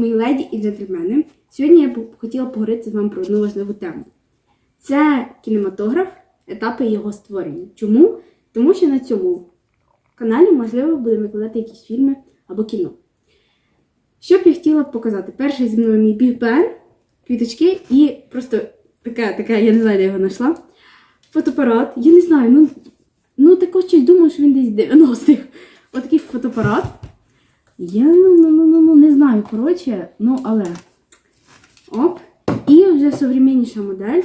мої леді і джентльмени. Сьогодні я б хотіла поговорити з вами про одну важливу тему. Це кінематограф, етапи його створення. Чому? Тому що на цьому каналі, можливо, будемо викладати якісь фільми або кіно. Що б я хотіла показати? Перший зі мною мій Біг Бен, квіточки і просто така, така, я не знаю, де його знайшла. Фотоапарат. Я не знаю, ну, ну також щось думаю, що він десь 90-х. Отакий фотоапарат. Я ну, ну, ну, ну, ну, не знаю, коротше, ну але. Оп. І вже современніша модель.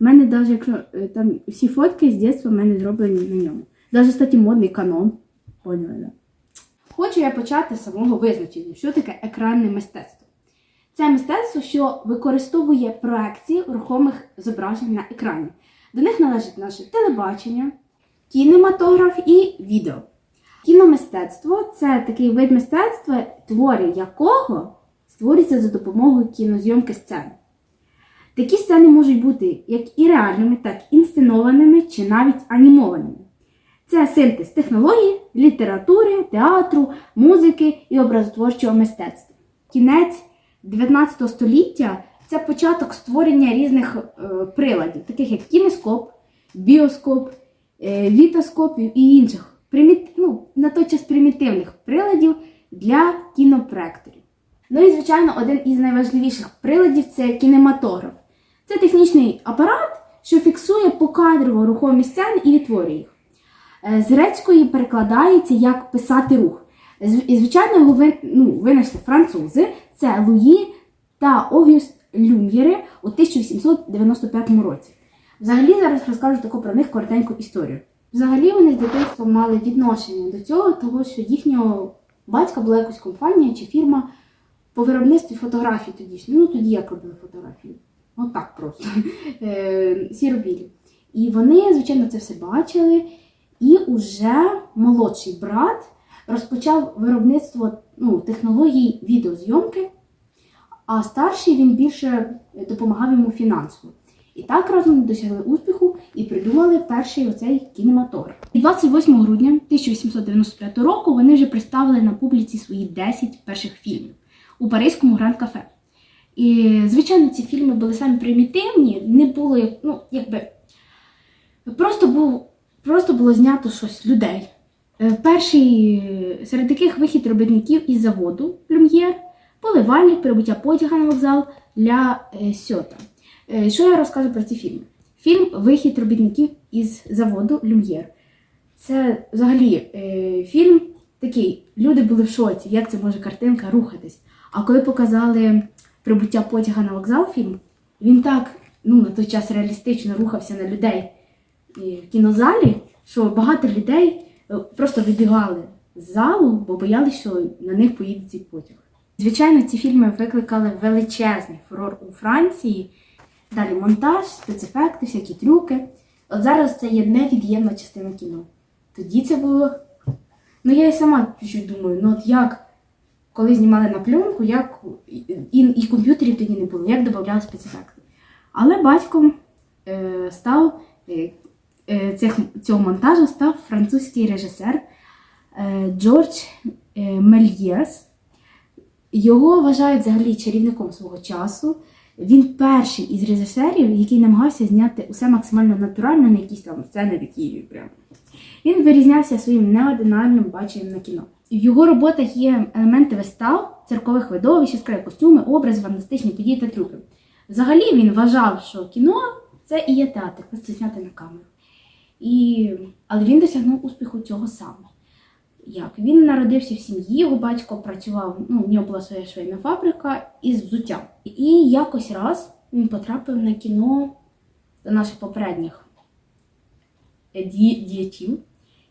У мене навіть якщо е, там всі фотки з дитинства в мене зроблені на ньому. Навіть, кстати, модний канон. Поняли, да? Хочу я почати з самого визначення, що таке екранне мистецтво. Це мистецтво, що використовує проекції рухомих зображень на екрані. До них належить наше телебачення, кінематограф і відео. Кіномистецтво це такий вид мистецтва, твори якого створюються за допомогою кінозйомки сцен. Такі сцени можуть бути як і реальними, так і інсценованими чи навіть анімованими. Це синтез технологій, літератури, театру, музики і образотворчого мистецтва. Кінець 19 століття це початок створення різних е, приладів, таких як кінескоп, біоскоп, е, вітоскоп і інших приміт, ну, на той час примітивних приладів для кінопроекторів. Ну і, звичайно, один із найважливіших приладів це кінематограф. Це технічний апарат, що фіксує покадрово рухомі сцени і відтворює їх. Е, З грецької перекладається як писати рух. І, звичайно, ну, винайшли французи, це Луї та Огюст Люм'єри у 1895 році. Взагалі зараз розкажу таку про них коротеньку історію. Взагалі вони з дитинства мали відношення до цього, того що їхнього батька була якась компанія чи фірма по виробництві фотографій тоді. Ну тоді як робили фотографії. От так просто. Е, Сіробілі. І вони, звичайно, це все бачили. І уже молодший брат розпочав виробництво ну, технологій відеозйомки, а старший він більше допомагав йому фінансово. І так разом досягли успіху і придумали перший оцей кінематограф. І 28 грудня 1895 року вони вже представили на публіці свої 10 перших фільмів у Паризькому Гранд Кафе. І, звичайно, ці фільми були самі примітивні, не було, ну, якби. Просто, був, просто було знято щось людей. Е, Перший серед таких вихід робітників із заводу Люм'єр, поливальник, прибуття потяга на вокзал для е, сьота. Е, Що я розкажу про ці фільми? Фільм Вихід робітників із заводу Люм'єр. Це взагалі е, фільм такий. Люди були в шоці, як це може картинка рухатись. А коли показали прибуття потяга на вокзал фільм, він так ну, на той час реалістично рухався на людей в кінозалі, що багато людей е, просто вибігали з залу, бо боялися, що на них поїде цей потяг. Звичайно, ці фільми викликали величезний фурор у Франції. Далі монтаж, спецефекти, всякі трюки. От зараз це є невід'ємна частина кіно. Тоді це було. Ну я і сама чуть думаю, ну от як, коли знімали на пленку, як і, і, і комп'ютерів тоді не було, як додавали спецефекти. Але батьком е, став е, е, цих, цього монтажу став французький режисер е, Джордж е, Мельєс. Його вважають взагалі чарівником свого часу. Він перший із режисерів, який намагався зняти усе максимально натурально, не якісь там сцени, які прям. Він вирізнявся своїм неординарним баченням на кіно. В його роботах є елементи вистав, циркових видовищ, яскраві костюми, образи, фантастичні події та трюки. Взагалі він вважав, що кіно це і є театр, просто зняти на камеру. І... Але він досягнув успіху цього саме. Як? Він народився в сім'ї, його батько працював, ну, в нього була своя швейна фабрика із взуттям. І якось раз він потрапив на кіно до наших попередніх е, діячів,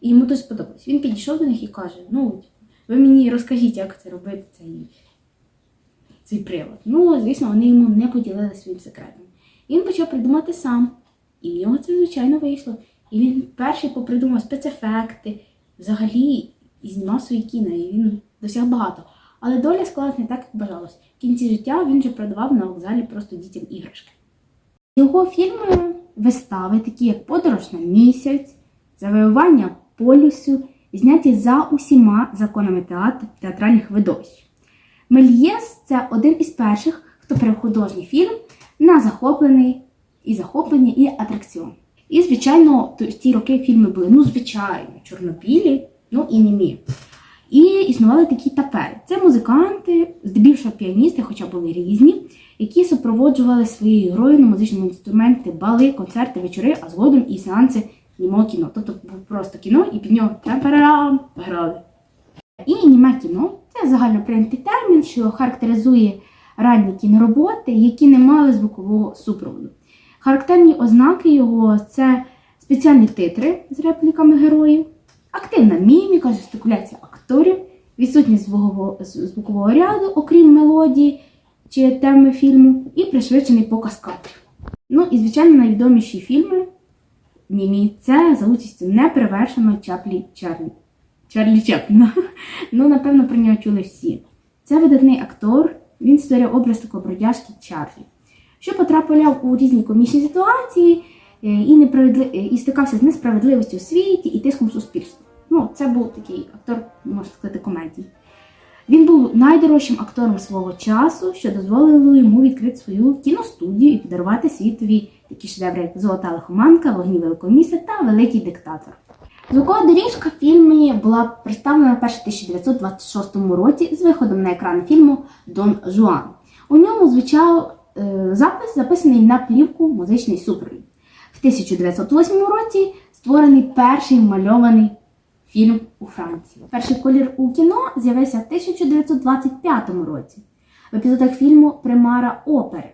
і йому то сподобалось. Він підійшов до них і каже: Ну, ви мені розкажіть, як це робити цей, цей прилад. Ну, звісно, вони йому не поділили своїм секретом. І він почав придумати сам. І в нього це, звичайно, вийшло. І він перший попридумав спецефекти, взагалі і знімав свої кіно, і він досяг багато. Але доля склалась не так, як бажалось. В кінці життя він вже продавав на вокзалі просто дітям іграшки. Його фільми, вистави, такі як Подорож на місяць, Завоювання полюсу, зняті за усіма законами театру театральних видовищ. Мельєс це один із перших, хто перевів художній фільм на захоплений і захоплення, і атракціон. І, звичайно, ті роки фільми були, ну, звичайно, чорнобілі, ну і німі. І існували такі тапери. Це музиканти, здебільшого піаністи, хоча були різні, які супроводжували своєю грою на музичному інструменти, бали, концерти, вечори, а згодом і сеанси німого кіно. Тобто просто кіно, і під нього трам-парарам грали. І німе кіно це загальноприйнятий термін, що характеризує ранні кінороботи, які не мали звукового супроводу. Характерні ознаки його це спеціальні титри з репліками героїв, активна міміка, жестикуляція акторів, відсутність звукового, ряду, окрім мелодії чи теми фільму, і пришвидшений показ кадрів. Ну і, звичайно, найвідоміші фільми німі це за участю неперевершеного Чаплі Чарлі. Чарлі Чапліна. Ну, напевно, про нього чули всі. Це видатний актор, він створює образ такого бродяжки Чарлі, що потрапляв у різні комічні ситуації і, неправедли... е, і стикався з несправедливістю у світі і тиском суспільства. Ну, це був такий актор, можна сказати, комедії. Він був найдорожчим актором свого часу, що дозволило йому відкрити свою кіностудію і подарувати світові такі шедеври, як Золота лихоманка, Вогні Великого міста та Великий диктатор. Звукова доріжка в фільмі була представлена вперше в 1926 році з виходом на екран фільму Дон Жуан. У ньому звучав е, запис, записаний на плівку музичний супровід. В 1908 році створений перший мальований фільм у Франції. Перший колір у кіно з'явився в 1925 році в епізодах фільму Примара опери.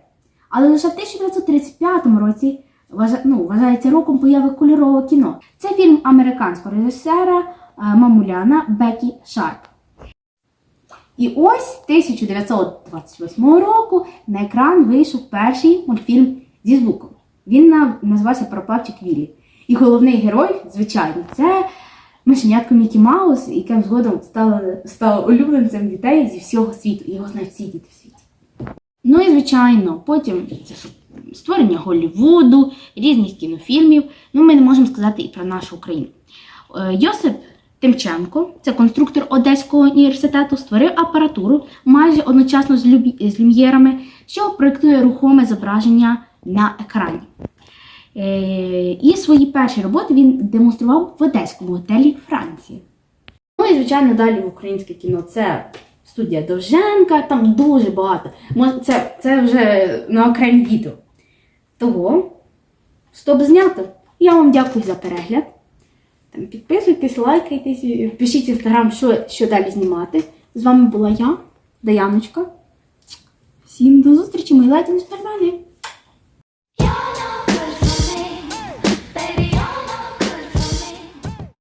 Але лише в 1935 році ну, вважається роком появи кольорового кіно. Це фільм американського режисера е, Мамуляна Бекі Шарп. І ось 1928 року на екран вийшов перший мультфільм зі звуком. Він називався Пропавчик Віллі. І головний герой, звичайно, це мишенятко Мікі Маус, яке згодом стало, стало улюбленцем дітей зі всього світу. Його знають всі діти в світі. Ну і звичайно, потім це створення Голлівуду, різних кінофільмів. Ну, ми не можемо сказати і про нашу Україну. Е, Йосип Тимченко, це конструктор Одеського університету, створив апаратуру майже одночасно з люм'єрами, що проєктує рухоме зображення на екрані. Е, І свої перші роботи він демонстрував в Одеському готелі Франції. Ну і, звичайно, далі українське кіно це студія Довженка, там дуже багато. Це, це вже на окремі відео. Того, стоп знято. Я вам дякую за перегляд. Там, підписуйтесь, лайкайтесь, пишіть в інстаграм, що, що далі знімати. З вами була я, Даяночка. Всім до зустрічі, мої лайки не